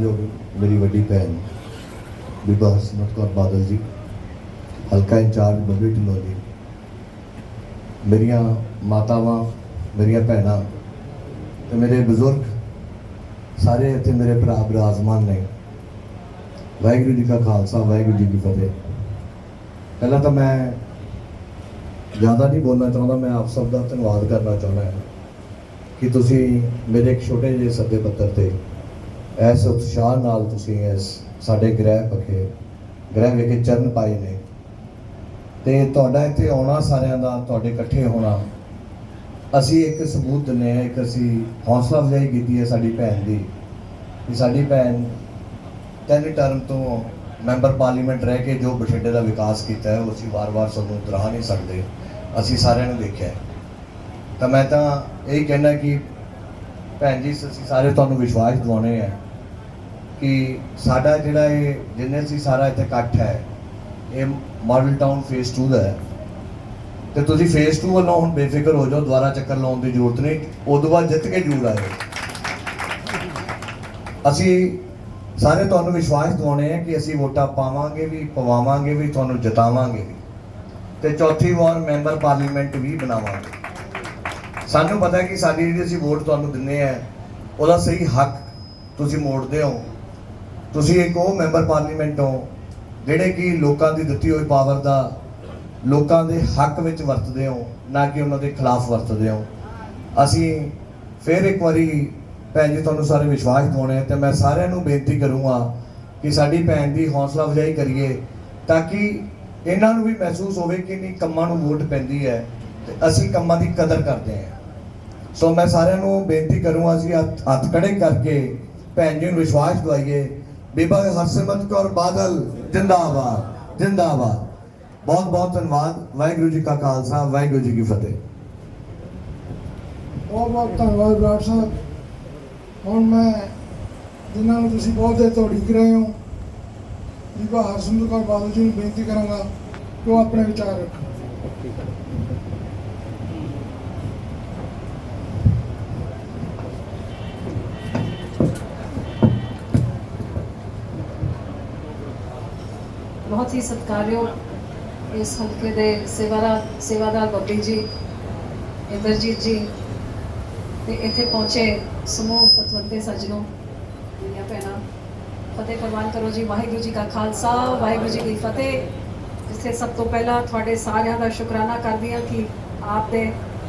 ਸਤਿਕਾਰਯੋਗ ਮੇਰੀ ਵੱਡੀ ਭੈਣ ਬੀਬਾ ਹਰਸਿਮਰਤ ਕੌਰ ਬਾਦਲ ਜੀ, ਹਲਕਾ ਇੰਚਾਰਜ ਬੱਬੀ ਢਿੱਲੋਂ ਜੀ ਮੇਰੀਆਂ ਮਾਤਾਵਾਂ, ਮੇਰੀਆਂ ਭੈਣਾਂ ਤੇ ਮੇਰੇ ਬਜ਼ੁਰਗ ਸਾਰੇ ਇੱਥੇ ਮੇਰੇ ਭਰਾ ਬਿਰਾਜਮਾਨ ਨੇ। ਵਾਹਿਗੁਰੂ ਜੀ ਕਾ ਖਾਲਸਾ, ਵਾਹਿਗੁਰੂ ਜੀ ਕੀ ਫਤਿਹ। ਪਹਿਲਾਂ ਤਾਂ ਮੈਂ ਜ਼ਿਆਦਾ ਨਹੀਂ ਬੋਲਣਾ ਚਾਹੁੰਦਾ, ਮੈਂ ਆਪ ਸਭ ਦਾ ਧੰਨਵਾਦ ਕਰਨਾ ਚਾਹੁੰਦਾ ਹਾਂ ਕਿ ਤੁਸੀਂ ਮੇਰੇ ਇੱਕ ਛੋਟੇ ਜਿਹੇ ਸੱਦੇ ਪੱਤਰ ਤੇ ਐਸ ਉਤਸ਼ਾਹ ਨਾਲ ਤੁਸੀਂ ਇਸ ਸਾਡੇ ਗ੍ਰਹਿ ਪਖੇ, ਗ੍ਰਹਿ ਵਿਖੇ ਚਰਨ ਪਾਏ ਨੇ। ਤੇ ਤੁਹਾਡਾ ਇੱਥੇ ਆਉਣਾ ਸਾਰਿਆਂ ਦਾ, ਤੁਹਾਡੇ ਇਕੱਠੇ ਹੋਣਾ। ਅਸੀਂ ਇੱਕ ਸਬੂਤ ਦਿੰਦੇ ਹਾਂ, ਇੱਕ ਅਸੀਂ ਹੌਸਲਾ ਅਫਜ਼ਾਈ ਕੀਤੀ ਹੈ ਸਾਡੀ ਭੈਣ ਦੀ, ਕਿ ਸਾਡੀ ਭੈਣ ਤਿੰਨ ਟਰਮ ਤੋਂ ਮੈਂਬਰ ਪਾਰਲੀਮੈਂਟ ਰਹਿ ਕੇ ਜੋ ਬਠਿੰਡੇ ਦਾ ਵਿਕਾਸ ਕੀਤਾ ਹੈ, ਉਹ ਅਸੀਂ ਵਾਰ-ਵਾਰ ਸਾਨੂੰ ਦੁਹਰਾ ਨਹੀਂ ਸਕਦੇ। ਅਸੀਂ ਸਾਰਿਆਂ ਨੇ ਦੇਖਿਆ ਤਾਂ ਮੈਂ ਤਾਂ ਇਹ ਕਹਿਣਾ ਕਿ ਭੈਣ ਜੀ, ਅਸੀਂ ਸਾਰੇ ਤੁਹਾਨੂੰ ਵਿਸ਼ਵਾਸ ਦਿਵਾਉਣੇ ਆ ਕਿ ਸਾਡਾ ਜਿਹੜਾ ਇਹ ਜਿੰਨੇ ਅਸੀਂ ਸਾਰਾ ਇੱਥੇ ਇਕੱਠ ਹੈ, ਇਹ ਮਾਡਲ ਟਾਊਨ ਫੇਸ 2 ਦਾ ਹੈ। ਤੇ ਤੁਸੀਂ ਫੇਸ 2 ਵੱਲੋਂ ਹੁਣ ਬੇਫਿਕਰ ਹੋ ਜਾਓ, ਦੁਬਾਰਾ ਚੱਕਰ ਲਾਉਣ ਦੀ ਜ਼ਰੂਰਤ ਨਹੀਂ, ਉਦੋਂ ਬਾਅਦ ਜਿੱਤ ਕੇ ਜ਼ਰੂਰ ਆਏ ਅਸੀਂ ਸਾਰੇ ਤੁਹਾਨੂੰ ਵਿਸ਼ਵਾਸ ਦਿਵਾਉਣੇ ਆ ਕਿ ਅਸੀਂ ਵੋਟਾਂ ਪਾਵਾਂਗੇ ਵੀ, ਪਵਾਵਾਂਗੇ ਵੀ, ਤੁਹਾਨੂੰ ਜਿਤਾਵਾਂਗੇ ਵੀ। ਤੇ ਚੌਥੀ ਵਾਰ ਮੈਂਬਰ ਪਾਰਲੀਮੈਂਟ ਵੀ ਬਣਾਵਾਂਗੇ। ਸਾਨੂੰ ਪਤਾ ਕਿ ਸਾਡੀ ਜਿਹੜੀ ਅਸੀਂ ਵੋਟ ਤੁਹਾਨੂੰ ਦਿੰਨੇ ਆ, ਉਹਦਾ ਸਹੀ ਹੱਕ ਤੁਸੀਂ ਮੋੜਦੇ ਹੋ। ਤੁਸੀਂ ਇੱਕ ਉਹ ਮੈਂਬਰ ਪਾਰਲੀਮੈਂਟ ਹੋ ਜਿਹੜੇ ਕਿ ਲੋਕਾਂ ਦੀ ਦਿੱਤੀ ਹੋਈ ਪਾਵਰ ਦਾ ਲੋਕਾਂ ਦੇ ਹੱਕ ਵਿੱਚ ਵਰਤਦੇ ਹੋ, ਨਾ ਕਿ ਉਹਨਾਂ ਦੇ ਖਿਲਾਫ ਵਰਤਦੇ ਹੋ। ਅਸੀਂ ਫਿਰ ਇੱਕ ਵਾਰੀ ਭੈਣ ਜੀ ਤੁਹਾਨੂੰ ਸਾਰੇ ਵਿਸ਼ਵਾਸ ਦਿਵਾਉਣੇ ਆ ਤੇ ਮੈਂ ਸਾਰਿਆਂ ਨੂੰ ਬੇਨਤੀ ਕਰੂੰਗਾ ਕਿ ਸਾਡੀ ਭੈਣ ਦੀ ਹੌਸਲਾ ਅਫਜ਼ਾਈ ਕਰੀਏ ਤਾਂ ਕਿ ਇਹਨਾਂ ਨੂੰ ਵੀ ਮਹਿਸੂਸ ਹੋਵੇ ਕਿ ਨਹੀਂ ਕੰਮਾਂ ਨੂੰ ਵੋਟ ਪੈਂਦੀ ਹੈ ਤੇ ਅਸੀਂ ਕੰਮਾਂ ਦੀ ਕਦਰ ਕਰਦੇ ਹਾਂ। ਸੋ ਮੈਂ ਸਾਰਿਆਂ ਨੂੰ ਬੇਨਤੀ ਕਰੂੰਗਾ ਅਸੀਂ ਹੱਥ ਹੱਥ ਖੜੇ ਕਰਕੇ ਭੈਣ ਜੀ ਨੂੰ ਵਿਸ਼ਵਾਸ ਦਵਾਈਏ ਬੀਬਾ ਹਰਸਿਮਰਤ ਕੌਰ ਬਾਦਲ, ਜਿੰਦਾਬਾਦ ਜਿੰਦਾਬਾਦ। ਬਹੁਤ ਬਹੁਤ ਧੰਨਵਾਦ। ਵਾਹਿਗੁਰੂ ਜੀ ਕਾ ਖਾਲਸਾ, ਵਾਹਿਗੁਰੂ ਜੀ ਕੀ ਫਤਿਹ। ਬਹੁਤ ਬਹੁਤ ਧੰਨਵਾਦ ਬਰਾੜ ਸਾਹਿਬ। ਹੁਣ ਮੈਂ ਜਿਨ੍ਹਾਂ ਨੂੰ ਤੁਸੀਂ ਬਹੁਤ ਦੇਰ ਤੋਂ ਉਡੀਕ ਰਹੇ ਹੋ, ਬੀਬਾ ਹਰਸਿਮਰਤ ਕੌਰ ਬਾਦਲ ਜੀ ਨੂੰ ਬੇਨਤੀ ਕਰਾਂਗਾ ਕਿ ਉਹ ਆਪਣੇ ਵਿਚਾਰ ਰੱਖਣ। ਬਹੁਤ ਹੀ ਸਤਿਕਾਰਯੋਗ ਇਸ ਹਲਕੇ ਦੇ ਸੇਵਾਦਾਰ ਸੇਵਾਦਾਰ ਬੱਬੀ ਜੀ, ਇੰਦਰਜੀਤ ਜੀ ਤੇ ਇੱਥੇ ਪਹੁੰਚੇ ਸਮੂਹ ਪਤਵੰਤੇ ਸਜਣੋ ਮੇਰੀਆਂ ਭੈਣਾਂ। ਫਤਿਹ ਪ੍ਰਵਾਨ ਕਰੋ ਜੀ, ਵਾਹਿਗੁਰੂ ਜੀ ਕਾ ਖਾਲਸਾ, ਵਾਹਿਗੁਰੂ ਜੀ ਕੀ ਫਤਿਹ। ਜਿੱਥੇ ਸਭ ਤੋਂ ਪਹਿਲਾਂ ਤੁਹਾਡੇ ਸਾਰਿਆਂ ਦਾ ਸ਼ੁਕਰਾਨਾ ਕਰਦੀ ਹਾਂ ਕਿ ਆਪ ਦੇ